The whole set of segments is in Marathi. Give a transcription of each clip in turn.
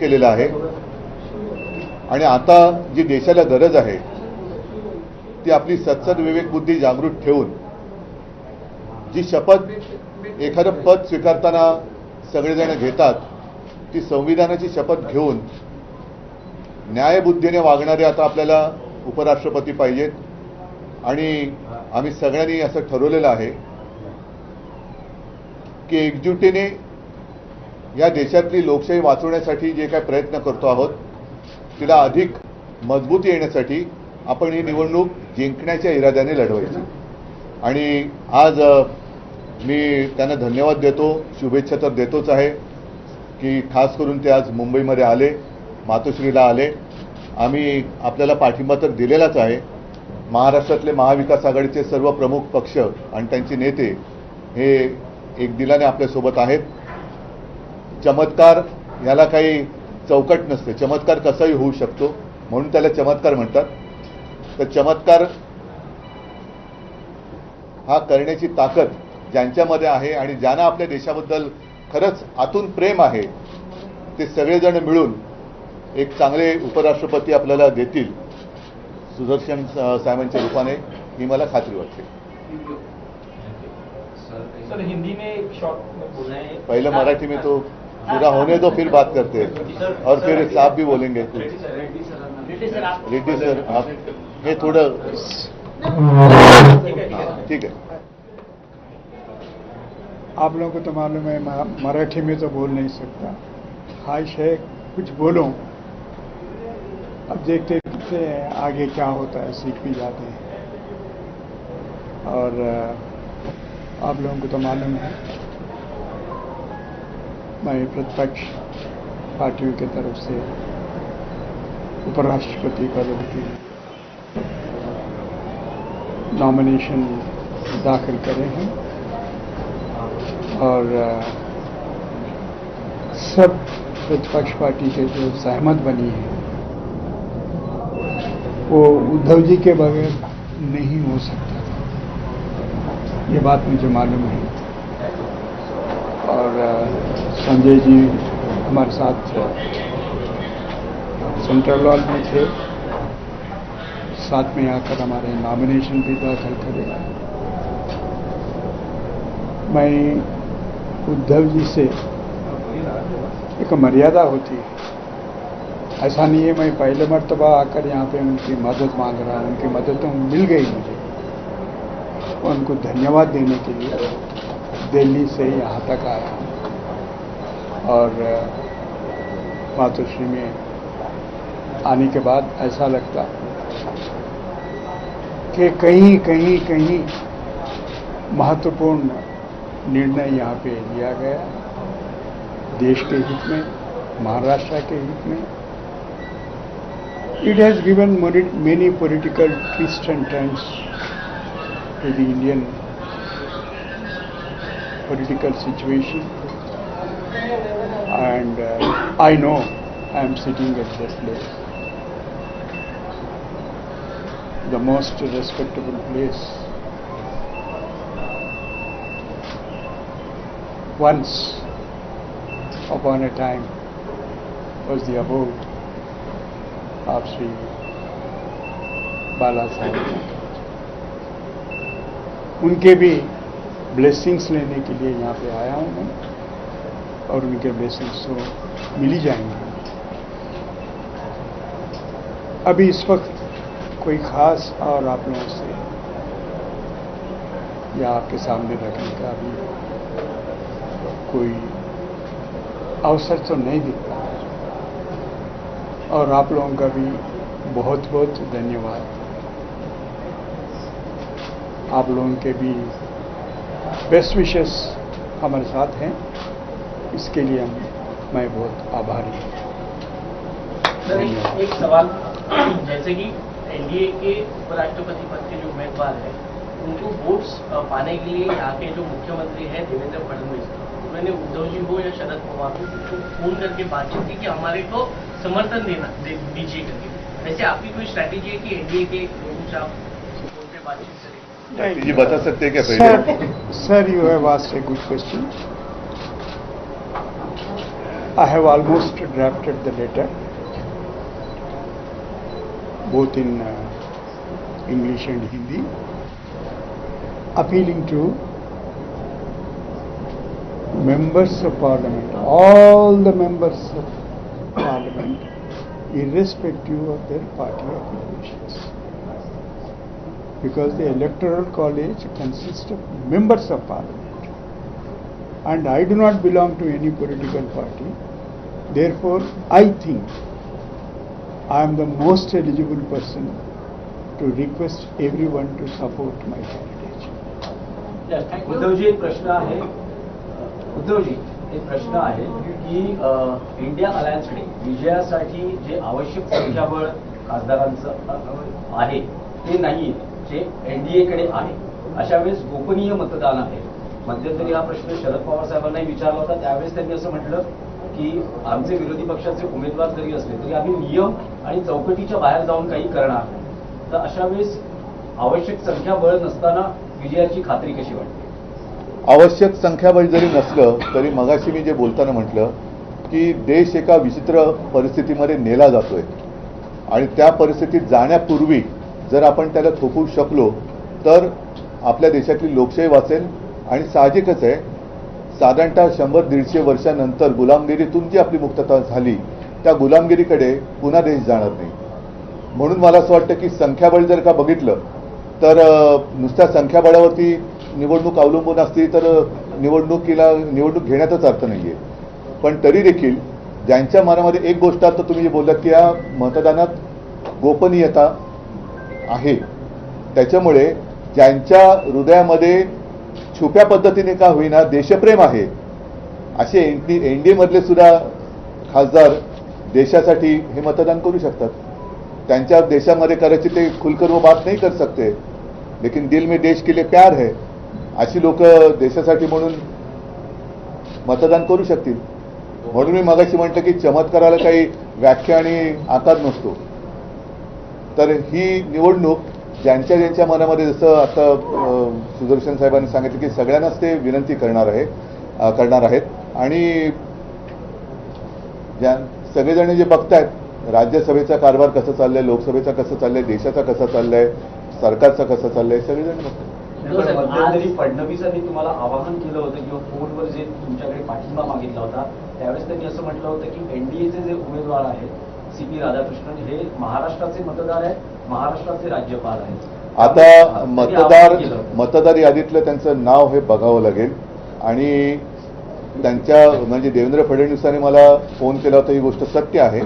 केलेलं आहे. आणि आता जी देशाला गरज आहे ती आपली सत्सद विवेक बुद्धी जागृत ठेवून जी शपथ एखादं पद स्वीकारताना सगळेजण घेतात ती संविधानाची शपथ घेऊन न्यायबुद्धीने वागणारे आता आपल्याला उपराष्ट्रपती पाहिजेत. आणि आम्ही सगळ्यांनी असं ठरवलेलं आहे की एकजुटीने या देशातली लोकशाही वाचवण्यासाठी जे काय प्रयत्न करतो आहोत तिला अधिक मजबूती येण्यासाठी आपण ही निवडणूक जिंकण्याच्या इराद्याने लढवायची. आणि आज मी त्यांना धन्यवाद देतो शुभेच्छा तर देतोच आहे की खास करून ते आज मुंबईमध्ये आले मातोश्रीला आले. आम्ही आपल्याला पाठिंबा तर दिलेलाच आहे. महाराष्ट्रातले महाविकास आघाडीचे सर्व प्रमुख पक्ष आणि त्यांचे नेते हे एक दिलाने आपल्यासोबत आहेत. चमत्कार याला काही चौकट नसते. चमत्कार कसाही होऊ शकतो म्हणून त्याला चमत्कार म्हणतात. तर चमत्कार हा करण्याची ताकद ज्यांच्यामध्ये आहे आणि ज्यांना आपल्या देशाबद्दल खरंच आतून प्रेम आहे ते सगळेजण मिळून एक चांगले उपराष्ट्रपती आपल्याला देतील सुदर्शन साहेबांच्या रूपाने ही मला खात्री वाटते. सर हिंदी में एक शॉर्ट में बोलना पहले मराठी में तो पूरा होने दो, फिर बात करते हैं। और फिर साहब भी बोलेंगे रेड्डी सर आप ये आप हे थोडं ठीक है। आप लोगों को तो मालूम है मराठी में तो बोल नहीं सकता। ख्वाहिश है, कुछ बोलो। अब देखते देखते आगे क्या होता है, सीख भी जाते हैं। और आप लोगों को तो मालूम है। मैं प्रतिपक्ष पार्टियों की तरफ़ से उपराष्ट्रपति पद की नॉमिनेशन दाखिल करे हैं। और सब प्रतिपक्ष पार्टी के जो सहमत बनी है, वो उद्धव जी के बगैर नहीं हो सकता ये बात मुझे मालूम है। और संजय जी हमारे साथ सेंट्रल हॉल में थे। साथ में आकर हमारे नॉमिनेशन भी दाखिल करेगा मैं उद्धव जी से एक मर्यादा होती है। ऐसा नहीं है मैं पहले मरतबा आकर यहाँ पे उनकी मदद मांग रहा हूँ, उनकी मदद तो मिल गई मुझे। उनको धन्यवाद देने के लिए। दिल्ली से यहाँ तक आया और मातोश्री में आने के बाद ऐसा लगता कि कहीं कहीं कहीं महत्वपूर्ण निर्णय यहाँ पे लिया गया। देश के हित में, महाराष्ट्र के हित में। It has given many political twists and turns to the Indian political situation and uh, I know I am sitting at this place the most respectable place once upon a time was the abode of Sri Bala Sahib. उनके भी ब्लेसिंग्स लेने के लिए यहाँ पे आया हूँ मैं, और उनके ब्लेसिंग्स तो मिल जाएँगे। अभी इस वक्त कोई खास और आप लोगों से या आपके सामने रखने का अभी कोई अवसर तो नहीं दिखता और आप लोगों का भी बहुत बहुत धन्यवाद। आप लोगों के भी बेस्ट विशेस हमारे साथ हैं। इसके लिए हम मैं बहुत आभारी हूँ। एक- एक सवाल। जैसे कि एनडीए के उपराष्ट्रपति पद के जो उम्मीदवार हैं उनको वोट्स पाने के लिए यहाँ के जो मुख्यमंत्री हैं देवेंद्र फडणवीस उन्होंने उद्धव जी को या शरद पवार को को फ़ोन करके बातचीत की कि हमारे को समर्थन देना दीजिए करके। वैसे आपकी कोई स्ट्रैटेजी है कि एनडीए के लोगों आप करें जी बता सकते हैं क्या पहले Sir, sir, you have asked a good question. I have almost drafted the letter, both in uh, English and Hindi, appealing to members of parliament, all the members of parliament, irrespective of their party affiliations. Because the electoral college consists of members of parliament. And I do not belong to any political party. Therefore, I think I am the most eligible person to request everyone to support my candidature. Yes, thank you. Uddhavji एक प्रश्न आहे उद्धवजी एक प्रश्न आहे की अ, इंडिया अलायन्सकडे विजयासाठी जे आवश्यक संख्याबळ खासदारांचं आहे ते नाही जे एनडीएकडे आहे अशा वेळेस गोपनीय मतदान आहे. मध्यंतरी हा प्रश्न शरद पवार साहेबांनाही विचारला होता. त्यावेळेस त्यांनी असं म्हटलं की आमचे विरोधी पक्षाचे उमेदवार जरी असले तरी आम्ही नियम आणि चौकटीच्या बाहेर जाऊन काही करणार नाही. तर अशा वेळेस आवश्यक संख्याबळ नसताना विजयाची खात्री कशी वाटते? आवश्यक संख्याबळ जरी नसलं तरी मगाशी मी जे बोलताना म्हटलं की देश एका विचित्र परिस्थितीमध्ये नेला जातोय. आणि त्या परिस्थितीत जाण्यापूर्वी जर आपण त्याला थोपू शकलो तर आपल्या देशातली लोकशाही वाचेल आणि साहजिकच आहे. साधारणतः शंभर दीडशे वर्षानंतर गुलामगिरीतून जी आपली मुक्तता झाली त्या गुलामगिरीकडे पुन्हा देश जाणार नाही. म्हणून मला असं वाटतं की संख्याबळ जर का बघितलं तर नुसत्या संख्याबळावरती निवडणूक अवलंबून असती तर निवडणुकीला निवडणूक घेण्याचाच अर्थ नाही आहे पण तरी देखील ज्यांच्या मनामध्ये एक गोष्ट आता तुम्ही जे बोललात की या मतदानात गोपनीयता आहे त्याच्यामुळे ज्यांच्या हृदयामध्ये छुप्या पद्धतीने का होईना देशप्रेम आहे असे एन डी एन डी मधले सुद्धा खासदार देशासाठी हे मतदान करू शकतात. त्यांच्या देशामध्ये करायची ते खुलकर वो बात नाही कर सकते लेकिन दिल में देश के लिए प्यार है अशी लोक देशासाठी म्हणून मतदान करू शकतील. म्हणून मी मगाशी म्हटलं की चमत्काराला काही व्याख्या आणि आकार नसतो. तर ही निवडणूक ज्यांच्या ज्यांच्या मनामध्ये जसं आता सुदर्शन साहेबांनी सांगितलं की सगळ्यांनाच ते विनंती करणार आहे करणार आहेत. आणि ज्या सगळेजण जे बघतायत राज्यसभेचा कारभार कसं चाललाय लोकसभेचा कसं चाललंय देशाचा कसा चाललाय सरकारचा कसं चाललंय सगळेजण बघतात मध्यंतरी फडणवीसांनी तुम्हाला आवाहन केलं होतं किंवा फोनवर जे तुमच्याकडे पाठिंबा मागितला होता त्यावेळेस त्यांनी असं म्हटलं होतं की एनडीएचे जे उमेदवार आहेत सी पी राधाकृष्णन हे महाराष्ट्राचे मतदार आहेत महाराष्ट्राचे राज्यपाल आहेत. आता मतदार. मतदार यादीतलं त्यांचं नाव हे बघावं लागेल. आणि त्यांच्या म्हणजे देवेंद्र फडणवीसांनी मला फोन केला होता ही गोष्ट सत्य आहे.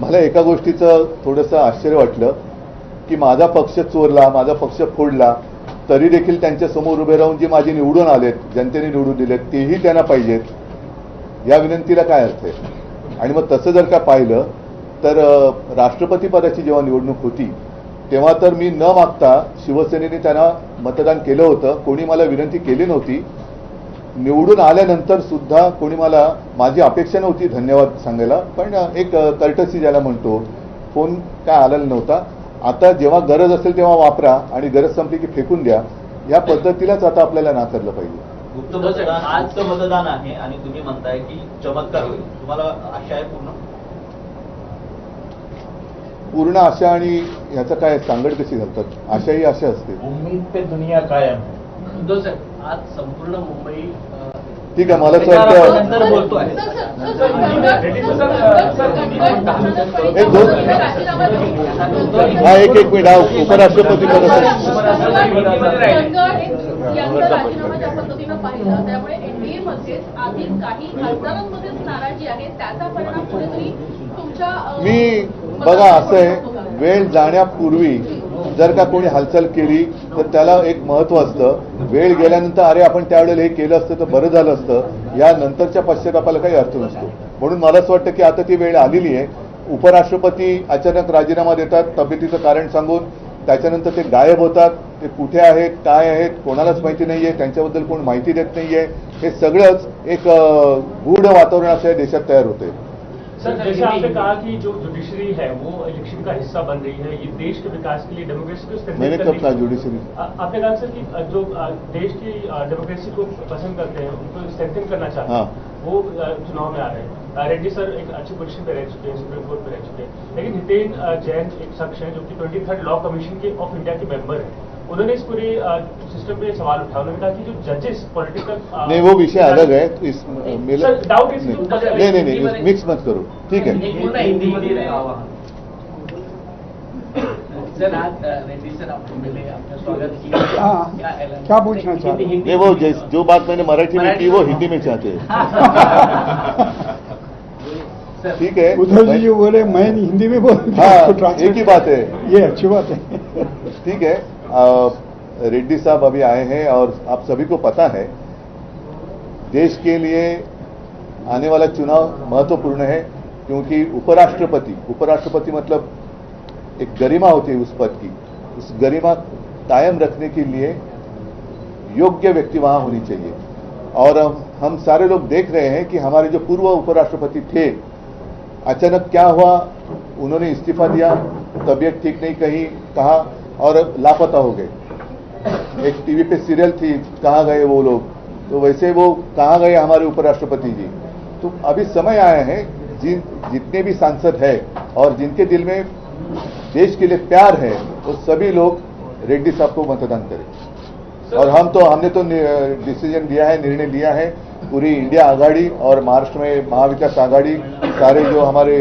मला एका गोष्टीचं थोडंसं आश्चर्य वाटलं की माझा पक्ष चोरला माझा पक्ष फोडला तरी देखील त्यांच्यासमोर उभे राहून जे माझे निवडून आलेत जनतेने निवडून दिलेत तेही त्यांना पाहिजेत. या विनंतीला काय अर्थ आहे? आणि मग तसं जर का पाहिलं तर राष्ट्रपती पदाची जेव्हा निवडणूक होती तेव्हा तर मी न मागता शिवसेनेने त्यांना मतदान केलं होतं. कोणी मला विनंती केली नव्हती. निवडून आल्यानंतर सुद्धा कोणी मला माझी अपेक्षा नव्हती धन्यवाद सांगायला. पण एक कर्टसी ज्याला म्हणतो फोन काय आलेला नव्हता. आता जेव्हा गरज असेल तेव्हा वापरा आणि गरज संपली की फेकून द्या. या पद्धतीलाच आता आपल्याला नाकारलं पाहिजे. गुप्त मतदान आज मतदान आहे आणि तुम्ही म्हणताय की चमत्कार होईल तुम्हाला आशा आहे पूर्ण पूर्ण आशा आणि ह्याचं काय सांगड कशी घालतात आशा ही आशा असते उम्मीद पे दुनिया कायम है आज संपूर्ण मुंबई ठीक आहे मला असं वाटतं हा एक एक मिनिट हा उपराष्ट्रपती यांचा राजीनामा ज्या पद्धतीनं पाहिला त्यामुळे एनडीए मध्येच आधी काही खासदारांमध्येच नाराजी आहे त्याचा परिणाम कुठेतरी तुमच्या मी बघा असं आहे. वेळ जाण्यापूर्वी जर का कोणी हालचाल केली तर त्याला एक महत्त्व असतं. वेळ गेल्यानंतर अरे आपण त्यावेळेला हे केलं असतं तर बरं झालं असतं. या नंतरच्या पश्चातापाला काही अर्थ नसतो. म्हणून मला असं वाटतं की आता ती वेळ आलेली आहे. उपराष्ट्रपती अचानक राजीनामा देतात तब्येतीचं कारण सांगून त्याच्यानंतर ते गायब होतात ते कुठे आहेत काय आहेत कोणालाच माहिती नाहीये त्यांच्याबद्दल कोण माहिती देत नाहीये. हे सगळंच एक गूढ वातावरण असं या देशात तयार होते. सर जैसे आपने कहा कि जो जुडिशरी है वो इलेक्शन का हिस्सा बन रही है ये देश के विकास के लिए डेमोक्रेसी को मैंने कब कहा जुडिशरी आपने कहा सर कि जो देश की डेमोक्रेसी को पसंद करते हैं उनको स्ट्रेंथन करना चाहते हाँ। हैं। वो चुनाव में आ रहे हैं। रेड्डी सर एक अच्छी पोजीशन पे रह चुके हैं सुप्रीम कोर्ट पे रह चुके हैं लेकिन हितेन जैन एक शख्स हैं जो कि ट्वेंटी थर्ड लॉ कमीशन के ऑफ़ इंडिया के मेंबर हैं। उन्होंने इस पूरे सिस्टम पे सवाल उठाया। उन्होंने कहा कि जो जजेस पॉलिटिकल नहीं वो विषय अलग है। तो इस मिल- सर, doubt नहीं नहीं नहीं, नहीं मिक्स मत करो। ठीक है। सर आज रेड्डी सर आपको मिले आपका स्वागत किया। हाँ, क्या पूछना चाहते हैं? नहीं वो जो बात मैंने मराठी में की वो हिंदी में चाहते हैं। ठीक है। उद्धव जी जो बोले मैं हिंदी में बोल हाँ। एक ही बात है। ये अच्छी बात है। ठीक है। रेड्डी साहब अभी आए हैं और आप सभी को पता है देश के लिए आने वाला चुनाव महत्वपूर्ण है क्योंकि उपराष्ट्रपति उपराष्ट्रपति मतलब एक गरिमा होती है उस पद की। उस गरिमा कायम रखने के लिए योग्य व्यक्ति वहाँ होनी चाहिए। और हम हम सारे लोग देख रहे हैं कि हमारे जो पूर्व उपराष्ट्रपति थे अचानक क्या हुआ? उन्होंने इस्तीफा दिया तबीयत ठीक नहीं कहीं कहा और लापता हो गए। एक टीवी पे सीरियल थी कहाँ गए वो लोग? तो वैसे वो कहाँ गए हमारे उपराष्ट्रपति जी? तो अभी समय आया है जिन जितने भी सांसद है और जिनके दिल में देश के लिए प्यार है वो सभी लोग रेड्डी साहब को मतदान करें। और हम तो हमने तो डिसीज़न लिया है निर्णय लिया है पूरी इंडिया आघाड़ी और महाराष्ट्र में महाविकास आघाड़ी सारे जो हमारे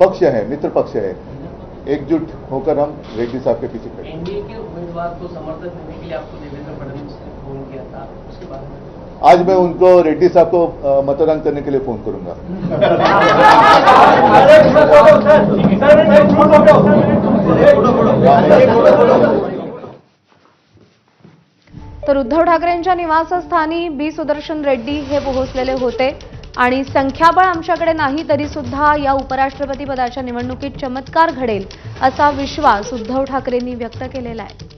पक्ष है मित्र पक्ष है एकजुट होकर हम रेड्डी साहब के पीछे खड़े हैं। एनडीए के उम्मीदवार को समर्थन देने के लिए आपको देवेंद्र फडणवीस ने फ़ोन किया था उसके बाद में? आज मैं उनको रेड्डी साहब को मतदान करने के लिए फ़ोन करूँगा। तर उद्धव ठाकरेंच्या निवासस्थानी बी. सुदर्शन रेड्डी हे पोहोचलेले होते. आणि संख्याबळ आमच्याकडे नाही तरी सुद्धा या उपराष्ट्रपती पदाच्या निवडणुकीत चमत्कार घडेल असा विश्वास उद्धव ठाकरेंनी व्यक्त केलेला आहे.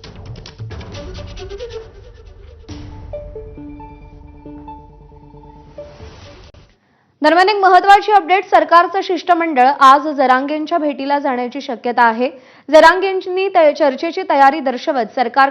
दरम्यान एक महत्वाची अपडेट सरकारचं शिष्टमंडळ आज जरांगेंच्या भेटीला जाण्याची शक्यता आहे. जरांगेंनी चर्चेची तयारी दर्शवत सरकार